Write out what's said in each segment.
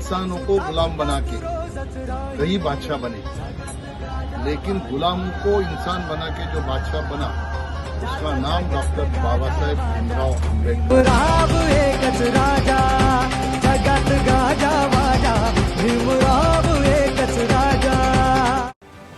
इंसानों को गुलाम बना के कई बादशाह बने। लेकिन गुलाम को इंसान बना के जो बादशाह बना उसका नाम डॉक्टर बाबा साहेब भीमराव आंबेडकर राजा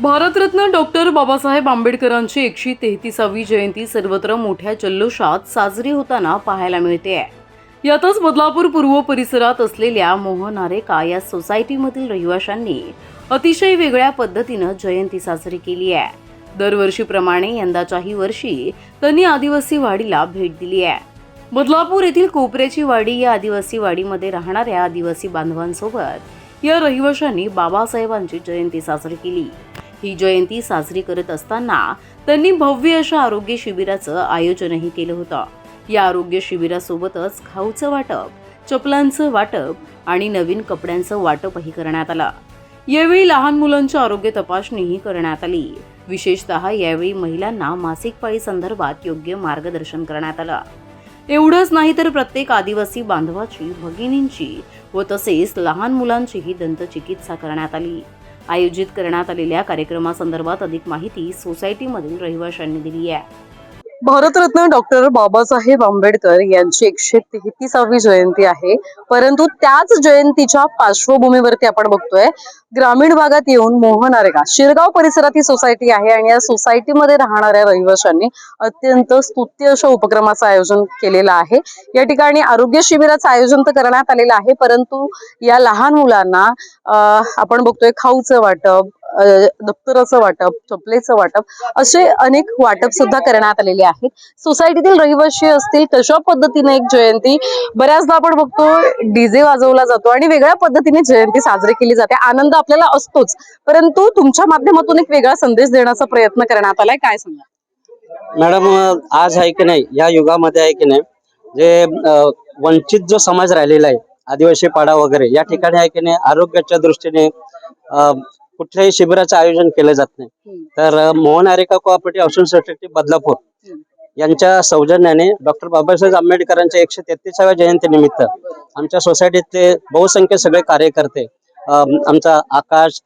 भारतरत्न डॉक्टर बाबासाहेब आंबेडकरांची एकशे तेहतीसावी जयंती सर्वत्र मोठ्या जल्लोषात साजरी होताना पाहायला मिळते यातच बदलापूर पूर्व परिसरात असलेल्या मोहनारेका या सोसायटीमधील रहिवाशांनी अतिशय वेगळ्या पद्धतीनं जयंती साजरी केली आहे. दरवर्षीप्रमाणे यंदाच्याही वर्षी त्यांनी आदिवासी वाडीला भेट दिली आहे. बदलापूर येथील कोपऱ्याची वाडी या आदिवासी वाडीमध्ये राहणाऱ्या आदिवासी बांधवांसोबत या रहिवाशांनी बाबासाहेबांची जयंती साजरी केली. ही जयंती साजरी करत असताना त्यांनी भव्य अशा आरोग्य शिबिराचं आयोजनही केलं होतं. या आरोग्य शिबिरासोबतच खाऊचं वाटप चपलांचं वाटप आणि नवीन कपड्यांचं वाटपही करण्यात आलं. यावेळी लहान मुलांच्या आरोग्य तपासणीही करण्यात आली. विशेषतः यावेळी महिलांना मासिक पाळी संदर्भात योग्य मार्गदर्शन करण्यात आलं. एवढंच नाही तर प्रत्येक आदिवासी बांधवाची भगिनींची व तसेच लहान मुलांचीही दंतचिकित्सा करण्यात आली. आयोजित करण्यात आलेल्या कार्यक्रमासंदर्भात अधिक माहिती सोसायटीमधील रहिवाशांनी दिली आहे. भारतरत्न डॉक्टर बाबासाहेब आंबेडकर यांची एकशे तेहतीसावी जयंती आहे. परंतु त्याच जयंतीच्या पार्श्वभूमीवरती आपण बघतोय ग्रामीण भागात येऊन मोहन आरेगा शिरगाव परिसरात ही सोसायटी आहे आणि या सोसायटीमध्ये राहणाऱ्या रहिवाशांनी अत्यंत स्तुत्य अशा उपक्रमाचं आयोजन केलेलं आहे. या ठिकाणी आरोग्य शिबिराचं आयोजन तर करण्यात आलेलं आहे परंतु या लहान मुलांना आपण बघतोय खाऊचं वाटप दप्तराचं वाटप चपलेचं वाटप असे अनेक वाटप सुद्धा करण्यात आलेले आहेत. सोसायटीतील रहिवासी असतील कशा पद्धतीने एक जयंती? बऱ्याचदा आपण बघतो डीजे वाजवला जातो आणि वेगळ्या पद्धतीने जयंती साजरी केली जाते. आनंद आपल्याला असतोच. परंतु तुमच्या माध्यमातून एक वेगळा संदेश देण्याचा प्रयत्न करण्यात आलाय. काय सांगा मॅडम आज आहे की नाही या युगामध्ये आहे की नाही जे वंचित जो समाज राहिलेला आहे आदिवासी पाडा वगैरे या ठिकाणी आहे की नाही आरोग्याच्या दृष्टीने अ, कुठल्याही शिबिराचं आयोजन केलं जात नाही. तर Mohan Areca cooperative housing society Badlapur यांच्या सौजन्याने डॉक्टर बाबासाहेब आंबेडकरांच्या एकशे तेहतीसाव्या जयंतीनिमित्त आमच्या सोसायटीतले बहुसंख्य सगळे कार्यकर्ते आमचा आकाश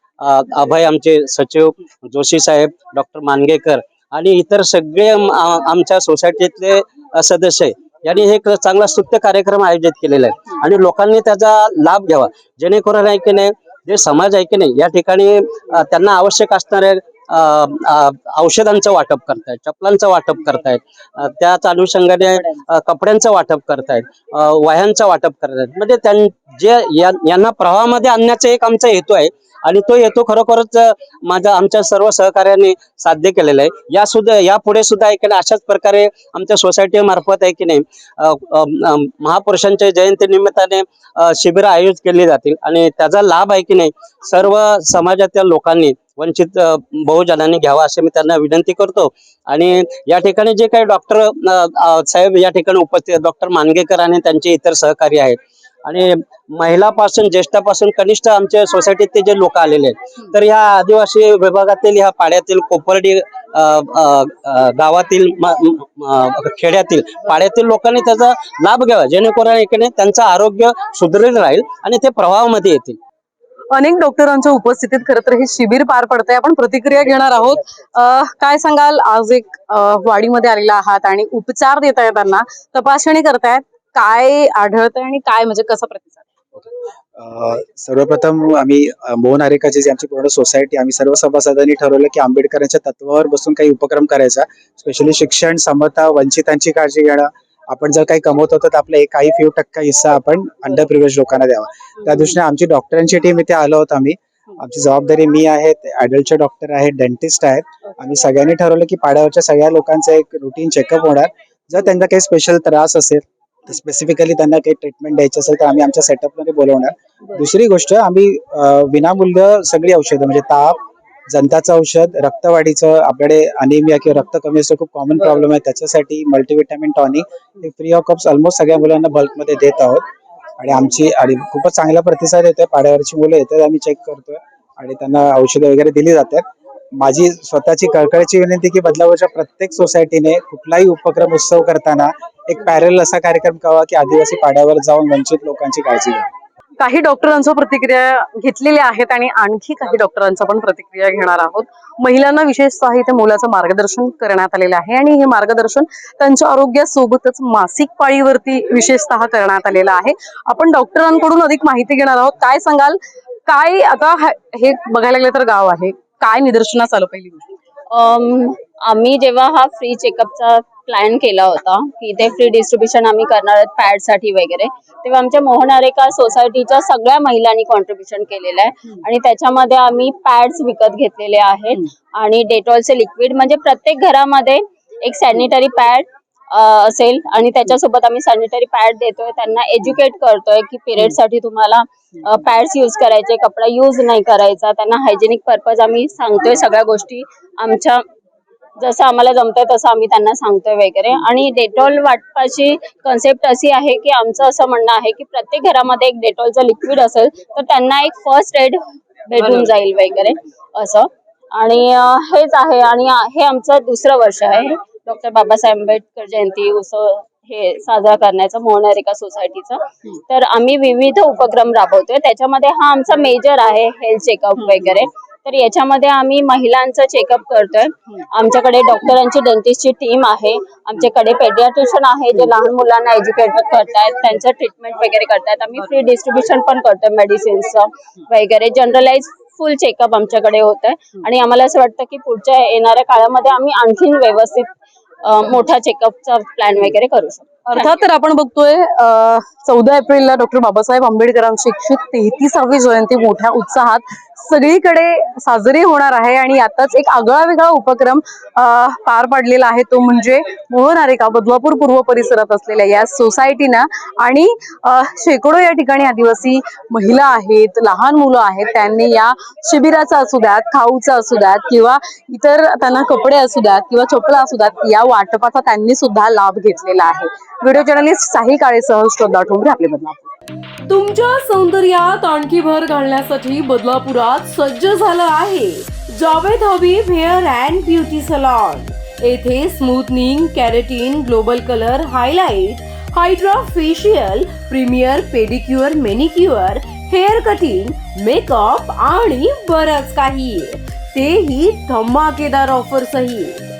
अभय आमचे सचिव जोशी साहेब डॉक्टर मानगेकर आणि इतर सगळे आमच्या सोसायटीतले सदस्य यांनी हे एक चांगला स्तुत्य कार्यक्रम आयोजित केलेला आहे. आणि लोकांनी त्याचा लाभ घ्यावा. जेणेकरून आहे की नाही जे समाज आहे की नाही या ठिकाणी त्यांना आवश्यक असणारे अ, औषधांचं वाटप करतायत चपलांचं वाटप करतायत त्याच अनुषंगाने कपड्यांचं वाटप करतायत वह्यांचं वाटप करतायत. म्हणजे त्यां जे या- यांना प्रवाहामध्ये आणण्याचा एक आमचा हेतू आहे आणि तो हेतू खरोखरच माझा माझ्या आमच्या सर्व सहकार्याने साध्य केलेला आहे. या सुद्धा यापुढे सुद्धा आहे की नाही अशाच प्रकारे आमच्या सोसायटी मार्फत आहे की नाही महापुरुषांच्या जयंती निमित्ताने आयोजित केली जातील. आणि त्याचा लाभ आहे की नाही सर्व समाजातल्या लोकांनी वंचित बहुजनांनी घ्यावा असे मी त्यांना विनंती करतो. आणि या ठिकाणी जे काही डॉक्टर साहेब या ठिकाणी उपस्थित डॉक्टर मानगेकर आणि त्यांचे इतर सहकारी आहेत आणि महिलापासून ज्येष्ठापासून कनिष्ठ आमच्या सोसायटीतले जे लोक आलेले आहेत. तर ह्या आदिवासी विभागातील ह्या पाड्यातील कोपर्डी गावातील खेड्यातील पाड्यातील लोकांनी त्याचा लाभ घ्यावा. जेणेकरून एकीने त्यांचं आरोग्य सुदृढ राहील आणि ते प्रवाहामध्ये येतील. अनेक डॉक्टरांच्या उपस्थितीत खरं तर हे शिबिर पार पडतंय. आपण प्रतिक्रिया घेणार आहोत. काय सांगाल? आज एक वाडीमध्ये आलेला आहात आणि उपचार देत आहे त्यांना. तपासणी करतायत. काय आढळतंय आणि काय म्हणजे कसा प्रतिसाद सर्वप्रथम आम्ही मोहन आरेकाची जी आमची पूर्ण सोसायटी आम्ही सर्व सभासदांनी ठरवलं की आंबेडकरांच्या तत्वावर बसून काही उपक्रम करायचा. स्पेशली शिक्षण समता वंचितांची काळजी घेणं. आपण जर काही कमवत होतो तर आपला एक काही फ्यू टक्का हिस्सा आपण अंडर प्रिव्हिलेज लोकांना द्यावा. त्या दृष्टीने आमची डॉक्टरांची टीम इथे आलो होतो आम्ही. आमची जबाबदारी मी आहे ऍडल्टचे डॉक्टर आहेत डेंटिस्ट आहेत. आम्ही सगळ्यांनी ठरवलं की पाड्यावरच्या सगळ्या लोकांचं एक रुटीन चेकअप होणार. जर त्यांना काही स्पेशल त्रास असेल तर स्पेसिफिकली त्यांना काही ट्रीटमेंट द्यायची असेल तर आम्ही आमच्या सेटअपमध्ये बोलवणार. दुसरी गोष्ट आम्ही विनामूल्य सगळी औषधं म्हणजे ताप जंताचं औषध रक्तवाढीचं आपल्याकडे अनिमिया किंवा रक्त कमी असं खूप कॉमन प्रॉब्लेम आहे. त्याच्यासाठी मल्टीव्हिटॅमिन टॉनिक हे फ्री ऑफ कप्स ऑलमोस्ट सगळ्या मुलांना बल्कमध्ये देत आहोत. आणि आमची आणि खूपच चांगला प्रतिसाद येतोय. पाड्यावरची मुलं येतात आम्ही चेक करतोय. आणि त्यांना औषधं वगैरे दिली जातात. माझी स्वतःची कळकळीची विनंती की बदलापूरच्या प्रत्येक सोसायटीने कुठलाही उपक्रम उत्सव करताना एक पॅरल असा कार्यक्रम करावा की आदिवासी पाड्यावर जाऊन वंचित लोकांची काळजी घ्या. काही डॉक्टरांच्या प्रतिक्रिया घेतलेल्या आहेत आणि आणखी काही डॉक्टरांच्या पण प्रतिक्रिया घेणार आहोत. महिलांना विशेषतः इथे मुलाचं मार्गदर्शन करण्यात आलेलं आहे आणि हे मार्गदर्शन त्यांच्या आरोग्यासोबतच मासिक पाळीवरती विशेषतः करण्यात आलेलं आहे. आपण डॉक्टरांकडून अधिक माहिती घेणार आहोत. काय सांगाल? काय आता हे बघायला गेलं तर गाव आहे. काय निदर्शनास आलं पहिली गोष्ट? आम्ही जेव्हा हा फ्री चेकअपचा प्लॅन केला होता की इथे फ्री डिस्ट्रीब्युशन आम्ही करणार आहोत पॅडसाठी वगैरे तेव्हा आमच्या मोहन आरेका सोसायटीच्या सगळ्या महिलांनी कॉन्ट्रीब्युशन केलेलं आहे. आणि त्याच्यामध्ये आम्ही पॅड्स विकत घेतलेले आहेत. आणि डेटॉलचे लिक्विड म्हणजे प्रत्येक घरामध्ये एक सॅनिटरी पॅड असेल. आणि त्याच्यासोबत आम्ही सॅनिटरी पॅड देतोय. त्यांना एज्युकेट करतोय की पिरियडसाठी तुम्हाला पॅड्स यूज करायचे कपडा यूज नाही करायचा. त्यांना हायजेनिक पर्पज आम्ही सांगतोय सगळ्या गोष्टी. आमच्या जसं आम्हाला जमतंय तसं आम्ही त्यांना सांगतोय वगैरे. आणि डेटॉल वाटपाची कन्सेप्ट अशी आहे की आमचं असं म्हणणं आहे की प्रत्येक घरामध्ये एक डेटॉलचं लिक्विड असेल तर त्यांना एक फर्स्ट एड भेटून जाईल वगैरे. असं. आणि हेच आहे. आणि हे आमचं दुसरं वर्ष आहे. डॉक्टर बाबासाहेब आंबेडकर जयंती उत्सव हे साजरा करण्याचं मोहनारिका सोसायटीचं. तर आम्ही विविध उपक्रम राबवतोय. त्याच्यामध्ये हा आमचा मेजर आहे हेल्थ चेकअप वगैरे. तर याच्यामध्ये आम्ही महिलांचं चेकअप करतोय. आमच्याकडे डॉक्टरांची डेंटिस्टची टीम आहे. आमच्याकडे पेडियाट्रिशियन आहे जे लहान मुलांना एज्युकेट करतायत. त्यांचं ट्रीटमेंट वगैरे करतायत. आम्ही फ्री डिस्ट्रीब्युशन पण करतोय मेडिसिन्सचं वगैरे. जनरलाइज फुल चेकअप आमच्याकडे होत आहे आणि आम्हाला असं वाटतं की पुढच्या येणाऱ्या काळामध्ये आम्ही आणखीन व्यवस्थित मोठा चेकअपचा प्लॅन वगैरे करू शकतो. अर्थात तर आपण बघतोय चौदा एप्रिलला डॉक्टर बाबासाहेब आंबेडकरांची एकशे तेहतीसावी जयंती मोठ्या उत्साहात सगळीकडे साजरी होणार आहे आणि आताच एक आगळा वेगळा उपक्रम पार पाडलेला आहे. तो म्हणजे मोहन बदलापूर पूर्व परिसरात असलेल्या या सोसायटीनं आणि शेकडो या ठिकाणी आदिवासी महिला आहेत लहान मुलं आहेत त्यांनी या शिबिराचा असू द्यात खाऊचा असू द्यात किंवा इतर त्यांना कपडे असू द्यात किंवा चपला असू द्यात या वाटपाचा त्यांनी सुद्धा लाभ घेतलेला आहे. व्हिडिओ जर्नलिस्ट साहिल काळेसह श्रद्धा ठोंबरे आपले बदलापूर तुमच्या सौंदर्यात आणखी भर घालण्यासाठी बदलापुरात सज्ज झालं आहे Javed Habib hair and beauty salon. येथे smoothening keratin global colour highlight hydra facial premier pedicure manicure hair cutting makeup आणि बरंच काही. तेही धमाकेदार ऑफर सहित.